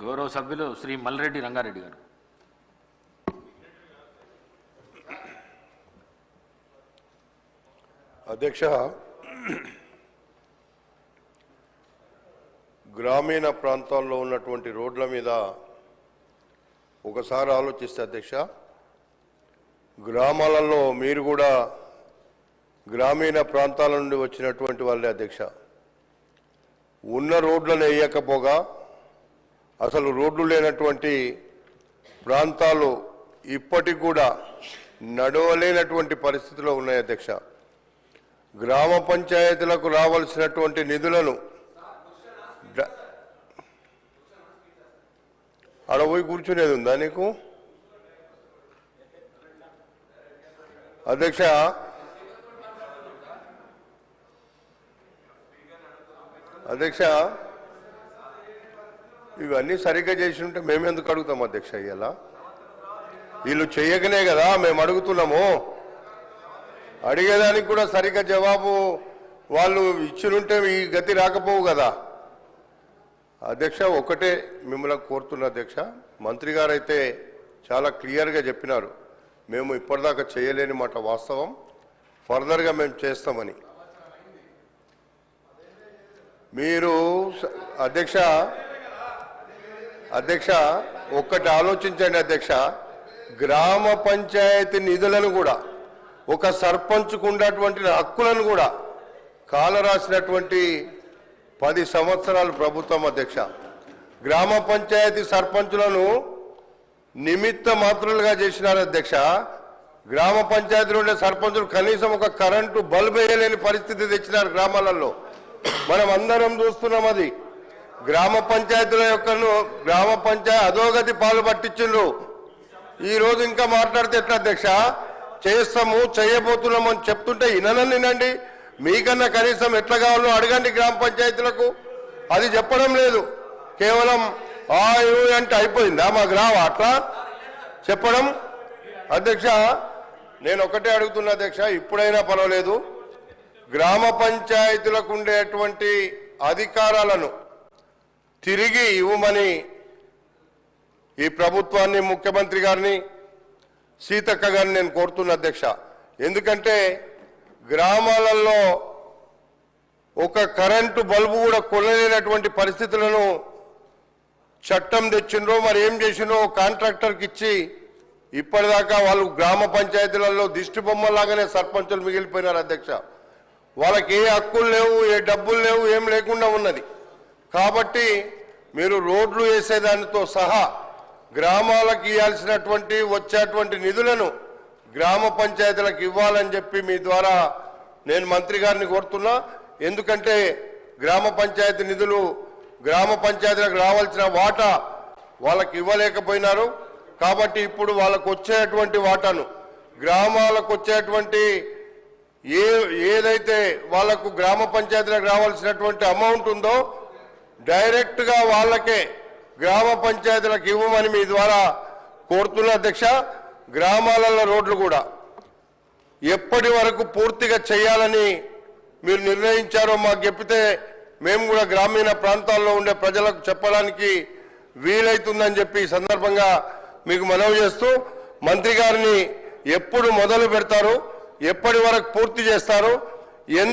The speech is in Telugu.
గౌరవ సభ్యులు శ్రీ మల్రెడ్డి రంగారెడ్డి గారు. అధ్యక్ష గ్రామీణ ప్రాంతాల్లో ఉన్నటువంటి రోడ్ల మీద ఒకసారి ఆలోచిస్తే అధ్యక్ష గ్రామాలలో మీరు కూడా గ్రామీణ ప్రాంతాల నుండి వచ్చినటువంటి వాళ్ళే అధ్యక్ష. ఉన్న రోడ్లను వేయకపోగా అసలు రోడ్లు లేనటువంటి ప్రాంతాలు ఇప్పటికి కూడా నడవలేనటువంటి పరిస్థితిలో ఉన్నాయి అధ్యక్ష. గ్రామ పంచాయతీలకు రావాల్సినటువంటి నిధులను అడవి పోయి కూర్చునేది ఉందా నీకు? అధ్యక్ష అధ్యక్ష ఇవన్నీ సరిగ్గా చేసి ఉంటే మేమెందుకు అడుగుతాం అధ్యక్ష ఇవాళ వీళ్ళు చేయకనే కదా మేము అడుగుతున్నాము. అడిగేదానికి కూడా సరిగ్గా జవాబు వాళ్ళు ఇచ్చినుంటే ఈ గతి రాకపోవు కదా. అధ్యక్ష ఒకటే మిమ్మల్ని కోరుతున్న అధ్యక్ష మంత్రి గారు అయితే చాలా క్లియర్గా చెప్పినారు. మేము ఇప్పటిదాకా చేయలేని మాట వాస్తవం. ఫర్దర్గా మేము చేస్తామని. మీరు అధ్యక్ష అధ్యక్ష ఒక్కటి ఆలోచించండి అధ్యక్ష. గ్రామ పంచాయతీ నిధులను కూడా ఒక సర్పంచ్కు ఉన్నటువంటి హక్కులను కూడా కాలరాసినటువంటి పది సంవత్సరాలు ప్రభుత్వం అధ్యక్ష. గ్రామ పంచాయతీ సర్పంచులను నిమిత్త మాత్రులుగా చేసినారు అధ్యక్ష. గ్రామ పంచాయతీలో ఉండే సర్పంచులు కనీసం ఒక కరెంటు బల్బ్ వేయలేని పరిస్థితి తెచ్చినారు గ్రామాలలో. మనం అందరం చూస్తున్నాం అది. గ్రామ పంచాయతీల యొక్కను గ్రామ పంచాయతీ అధోగతి పాలు పట్టించిండ్రు. ఈ రోజు ఇంకా మాట్లాడితే ఎట్లా అధ్యక్ష? చేస్తాము చేయబోతున్నాము అని చెప్తుంటే విననని వినండి. మీకన్నా కనీసం ఎట్లా కావాలో అడగండి గ్రామ పంచాయతీలకు. అది చెప్పడం లేదు. కేవలం ఆ అంటే అయిపోయిందా మా గ్రామ అట్లా? చెప్పడం? అధ్యక్ష నేను ఒకటే అడుగుతున్నా అధ్యక్ష ఇప్పుడైనా పర్వాలేదు. గ్రామ పంచాయతీలకు ఉండేటువంటి అధికారాలను తిరిగి ఇవ్వమని ఈ ప్రభుత్వాన్ని ముఖ్యమంత్రి గారిని సీతక్క గారిని నేను కోరుతున్నా అధ్యక్ష. ఎందుకంటే గ్రామాలలో ఒక కరెంటు బల్బు కూడా కొనలేనటువంటి పరిస్థితులను చట్టం తెచ్చిండ్రో మరి ఏం చేసిండ్రో కాంట్రాక్టర్కి ఇచ్చి ఇప్పటిదాకా వాళ్ళు గ్రామ పంచాయతీలలో దిష్టి బొమ్మలాగానే సర్పంచులు మిగిలిపోయినారు అధ్యక్ష. వాళ్ళకి ఏ హక్కులు లేవు ఏ డబ్బులు లేవు ఏం లేకుండా ఉన్నది. కాబట్టి మీరు రోడ్లు వేసేదానితో సహా గ్రామాలకు ఇవ్వాల్సినటువంటి వచ్చేటువంటి నిధులను గ్రామ పంచాయతీలకు ఇవ్వాలని చెప్పి మీ ద్వారా నేను మంత్రి గారిని కోరుతున్నా. ఎందుకంటే గ్రామ పంచాయతీ నిధులు గ్రామ పంచాయతీలకు రావాల్సిన వాటా వాళ్ళకి ఇవ్వలేకపోయినారు. కాబట్టి ఇప్పుడు వాళ్ళకు వచ్చేటువంటి వాటాను గ్రామాలకు వచ్చేటువంటి ఏ ఏదైతే వాళ్ళకు గ్రామ పంచాయతీలకు రావాల్సినటువంటి అమౌంట్ ఉందో డైరెక్ట్గా వాళ్ళకే గ్రామ పంచాయతీలకు ఇవ్వమని మీ ద్వారా కోరుతున్న అధ్యక్ష గ్రామాలలో రోడ్లు కూడా ఎప్పటి వరకు పూర్తిగా చేయాలని మీరు నిర్ణయించారో మాకు చెప్పితే మేము కూడా గ్రామీణ ప్రాంతాల్లో ఉండే ప్రజలకు చెప్పడానికి వీలైతుందని చెప్పి ఈ సందర్భంగా మీకు మనవి చేస్తూ మంత్రి గారిని ఎప్పుడు మొదలు పెడతారు ఎప్పటి వరకు పూర్తి చేస్తారు